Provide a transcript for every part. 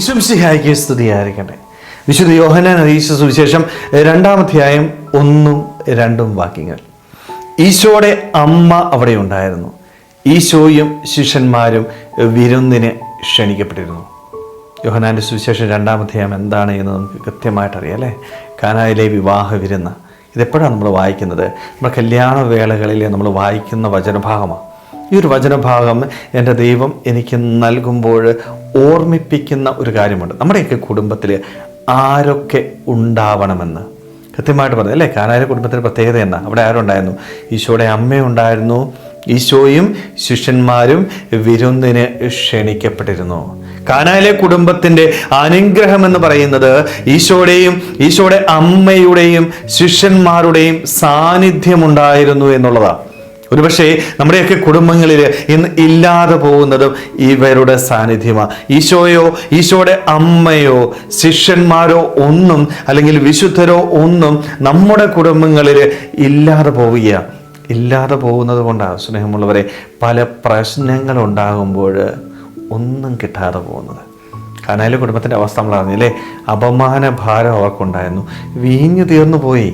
വിശംസിഹായിക്ക് സ്തുതിയായിരിക്കട്ടെ. വിശുദ്ധ യോഹനാൻ അറിയിച്ച സുവിശേഷം രണ്ടാമധ്യായം ഒന്നും രണ്ടും വാക്യങ്ങൾ. ഈശോയുടെ അമ്മ അവിടെ ഉണ്ടായിരുന്നു. ഈശോയും ശിഷ്യന്മാരും വിരുന്നിന് ക്ഷണിക്കപ്പെട്ടിരുന്നു. യോഹനാന്റെ സുവിശേഷം രണ്ടാമധ്യായം എന്താണ് എന്ന് നമുക്ക് കൃത്യമായിട്ട് അറിയാം അല്ലേ? കാനായിലെ വിവാഹ വിരുന്ന്. ഇതെപ്പോഴാണ് നമ്മൾ വായിക്കുന്നത്? നമ്മുടെ കല്യാണ വേളകളിൽ നമ്മൾ വായിക്കുന്ന വചനഭാഗമാണ്. ഈ ഒരു വചനഭാഗം എന്റെ ദൈവം എനിക്ക് നൽകുമ്പോൾ ഓർമ്മിപ്പിക്കുന്ന ഒരു കാര്യമുണ്ട്. നമ്മുടെയൊക്കെ കുടുംബത്തിൽ ആരൊക്കെ ഉണ്ടാവണമെന്ന്. കൃത്യമായിട്ട് പറഞ്ഞു അല്ലേ? കാനായ കുടുംബത്തിന്റെ പ്രത്യേകത എന്നാ? അവിടെ ആരുണ്ടായിരുന്നു ഈശോയുടെ അമ്മയുണ്ടായിരുന്നു ഈശോയും ശിഷ്യന്മാരും വിരുന്നിന് ക്ഷണിക്കപ്പെട്ടിരുന്നു. കാനായിലെ കുടുംബത്തിന്റെ അനുഗ്രഹം എന്ന് പറയുന്നത് ഈശോയുടെയും ഈശോയുടെ അമ്മയുടെയും ശിഷ്യന്മാരുടെയും സാന്നിധ്യമുണ്ടായിരുന്നു എന്നുള്ളതാണ് ഒരുപക്ഷെ നമ്മുടെയൊക്കെ കുടുംബങ്ങളിൽ ഇന്ന് ഇല്ലാതെ പോകുന്നതും ഇവരുടെ സാന്നിധ്യമാണ്. ഈശോയോ ഈശോയുടെ അമ്മയോ ശിഷ്യന്മാരോ ഒന്നും അല്ലെങ്കിൽ വിശുദ്ധരോ ഒന്നും നമ്മുടെ കുടുംബങ്ങളിൽ ഇല്ലാതെ പോവുക ഇല്ലാതെ പോകുന്നത് കൊണ്ടാണ് സ്നേഹമുള്ളവരെ പല പ്രശ്നങ്ങളുണ്ടാകുമ്പോൾ ഒന്നും കിട്ടാതെ പോകുന്നത്. കനാലിലെ കുടുംബത്തിന്റെ അവസ്ഥ നമ്മൾ അറിഞ്ഞില്ലേ? അപമാന ഭാരം അവർക്കുണ്ടായിരുന്നു വീഞ്ഞു തീർന്നു പോയി.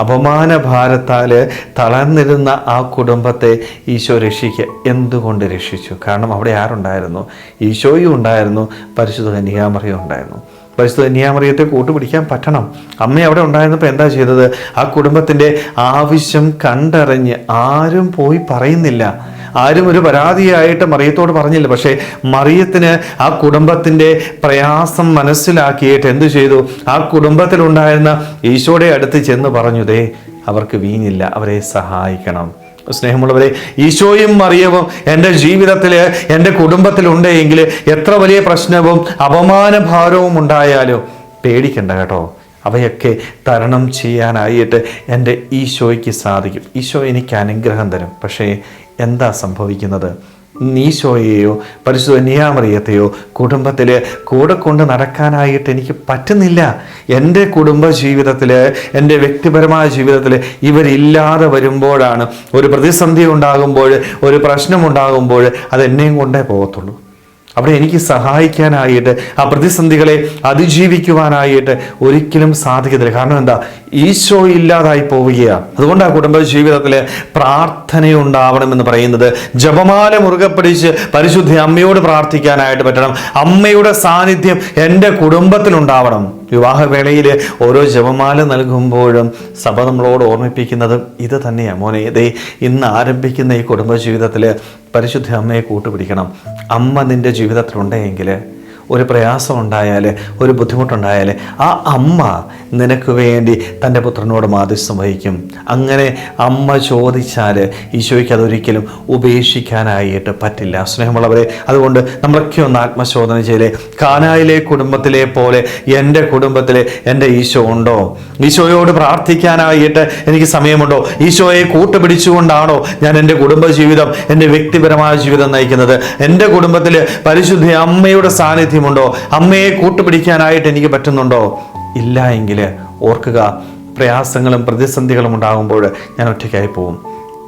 അപമാന ഭാരത്താൽ തളർന്നിരുന്ന ആ കുടുംബത്തെ ഈശോ രക്ഷിക്കുക എന്തുകൊണ്ട് രക്ഷിച്ചു? കാരണം അവിടെ ആരുണ്ടായിരുന്നു? ഈശോയും ഉണ്ടായിരുന്നു പരിശുദ്ധ കന്യാമറിയും ഉണ്ടായിരുന്നു. പരിശുദ്ധ കന്യാമറിയത്തെ കൂട്ടുപിടിക്കാൻ പറ്റണം. അമ്മ അവിടെ ഉണ്ടായിരുന്നപ്പോൾ എന്താ ചെയ്തത്? ആ കുടുംബത്തിന്റെ ആവശ്യം കണ്ടറിഞ്ഞ് ആരും പോയി പറയുന്നില്ല. ആരും ഒരു പരാതിയായിട്ട് മറിയത്തോട് പറഞ്ഞില്ല. പക്ഷേ മറിയത്തിന് ആ കുടുംബത്തിന്റെ പ്രയാസം മനസ്സിലാക്കിയിട്ട് എന്തു ചെയ്തു? ആ കുടുംബത്തിലുണ്ടായിരുന്ന ഈശോയുടെ അടുത്ത് ചെന്ന് പറഞ്ഞുതേ അവർക്ക് വീഞ്ഞില്ല അവരെ സഹായിക്കണം. സ്നേഹമുള്ളവരെ ഈശോയും മറിയവും എന്റെ ജീവിതത്തിൽ എന്റെ കുടുംബത്തിലുണ്ടെങ്കിൽ എത്ര വലിയ പ്രശ്നവും അപമാനഭാരവും ഉണ്ടായാലും പേടിക്കണ്ട കേട്ടോ. അവയൊക്കെ തരണം ചെയ്യാനായിട്ട് എന്റെ ഈശോയ്ക്ക് സാധിക്കും. ഈശോ എനിക്ക് അനുഗ്രഹം തരും. പക്ഷേ എന്താ സംഭവിക്കുന്നത്? നീശോയെയോ പരിശുദ്ധ നിയാമറിയത്തെയോ കുടുംബത്തിൽ കൂടെ കൊണ്ട് നടക്കാനായിട്ട് എനിക്ക് പറ്റുന്നില്ല. എന്റെ കുടുംബ ജീവിതത്തിൽ എന്റെ വ്യക്തിപരമായ ജീവിതത്തിൽ ഇവരില്ലാതെ വരുമ്പോഴാണ് ഒരു പ്രതിസന്ധി ഉണ്ടാകുമ്പോൾ ഒരു പ്രശ്നമുണ്ടാകുമ്പോൾ അത് എന്നെയും കൊണ്ടേ പോകത്തുള്ളൂ. അവിടെ എനിക്ക് സഹായിക്കാനായിട്ട് ആ പ്രതിസന്ധികളെ അതിജീവിക്കുവാനായിട്ട് ഒരിക്കലും സാധിക്കത്തില്ല. കാരണം എന്താ? ഈശോ ഇല്ലാതായി പോവുകയാണ്. അതുകൊണ്ട് ആ കുടുംബ ജീവിതത്തിൽ പ്രാർത്ഥനയുണ്ടാവണമെന്ന് പറയുന്നത്. ജപമാല മുറുകെ പിടിച്ച് പരിശുദ്ധ അമ്മയോട് പ്രാർത്ഥിക്കാനായിട്ട് പറ്റണം. അമ്മയുടെ സാന്നിധ്യം എന്റെ കുടുംബത്തിലുണ്ടാവണം. വിവാഹവേളയിൽ ഓരോ ജപമാല നൽകുമ്പോഴും സഭ നമ്മളോട് ഓർമ്മിപ്പിക്കുന്നത് ഇത് തന്നെയാണ് മോനെ ഇതേ ഇന്ന് ആരംഭിക്കുന്ന ഈ കുടുംബ ജീവിതത്തിൽ പരിശുദ്ധ അമ്മയെ കൂട്ടുപിടിക്കണം. അമ്മ നിന്റെ ജീവിതത്തിലുണ്ടെങ്കിൽ ഒരു പ്രയാസം ഉണ്ടായാൽ ഒരു ബുദ്ധിമുട്ടുണ്ടായാൽ ആ അമ്മ നിനക്ക് വേണ്ടി തന്റെ പുത്രനോട് മാധ്യസ്ഥം വഹിക്കും. അങ്ങനെ അമ്മ ചോദിച്ചാൽ ഈശോയ്ക്ക് അതൊരിക്കലും ഉപേക്ഷിക്കാനായിട്ട് പറ്റില്ല. സ്നേഹമുള്ളവരെ അതുകൊണ്ട് നമ്മളൊക്കെ ഒന്ന് ആത്മശോധന ചെയ്യലേ. കാനായിലെ കുടുംബത്തിലെ പോലെ എന്റെ കുടുംബത്തിലെ എന്റെ ഈശോ ഉണ്ടോ? ഈശോയോട് പ്രാർത്ഥിക്കാനായിട്ട് എനിക്ക് സമയമുണ്ടോ? ഈശോയെ കൂട്ടുപിടിച്ചുകൊണ്ടാണോ ഞാൻ എന്റെ കുടുംബജീവിതം എന്റെ വ്യക്തിപരമായ ജീവിതം നയിക്കുന്നത്? എന്റെ കുടുംബത്തിൽ പരിശുദ്ധ അമ്മയുടെ സാന്നിധ്യമുണ്ടോ അമ്മയെ കൂട്ടുപിടിക്കാനായിട്ട് എനിക്ക് പറ്റുന്നുണ്ടോ? ഇല്ല എങ്കിൽ ഓർക്കുക പ്രയാസങ്ങളും പ്രതിസന്ധികളും ഉണ്ടാകുമ്പോൾ ഞാൻ ഒറ്റയ്ക്കായി പോകും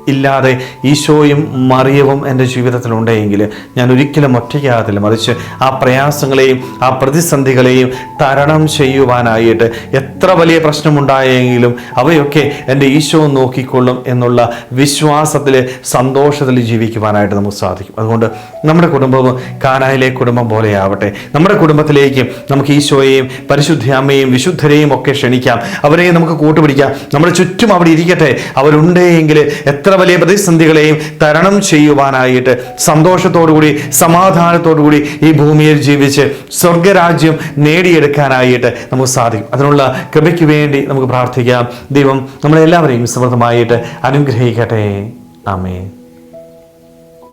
ഇല്ലാതെ ഈശോയും മറിയവും എന്റെ ജീവിതത്തിലുണ്ടെങ്കിൽ ഞാൻ ഒരിക്കലും ഒറ്റയ്ക്കാകത്തില്ല. മറിച്ച് ആ പ്രയാസങ്ങളെയും ആ പ്രതിസന്ധികളെയും തരണം ചെയ്യുവാനായിട്ട് എത്ര വലിയ പ്രശ്നമുണ്ടായെങ്കിലും അവയൊക്കെ എന്റെ ഈശോ നോക്കിക്കൊള്ളും എന്നുള്ള വിശ്വാസത്തിൽ സന്തോഷത്തിൽ ജീവിക്കുവാനായിട്ട് നമുക്ക് സാധിക്കും. അതുകൊണ്ട് നമ്മുടെ കുടുംബവും കാനായിലെ കുടുംബം പോലെയാവട്ടെ നമ്മുടെ കുടുംബത്തിലേക്ക് നമുക്ക് ഈശോയെയും പരിശുദ്ധ അമ്മയും വിശുദ്ധരെയും ഒക്കെ ക്ഷണിക്കാം. അവരെയും നമുക്ക് കൂട്ടുപിടിക്കാം. നമ്മുടെ ചുറ്റും അവിടെ ഇരിക്കട്ടെ. അവരുണ്ടെങ്കിൽ എത്ര വലിയ പ്രതിസന്ധികളെയും തരണം ചെയ്യുവാനായിട്ട് സന്തോഷത്തോടുകൂടി സമാധാനത്തോടുകൂടി ഈ ഭൂമിയിൽ ജീവിച്ച് സ്വർഗരാജ്യം നേടിയെടുക്കാനായിട്ട് നമുക്ക് സാധിക്കും. അതിനുള്ള കൃപയ്ക്ക് വേണ്ടി നമുക്ക് പ്രാർത്ഥിക്കാം. ദൈവം നമ്മളെല്ലാവരെയും സമൃദ്ധമായിട്ട് അനുഗ്രഹിക്കട്ടെ. ആമേ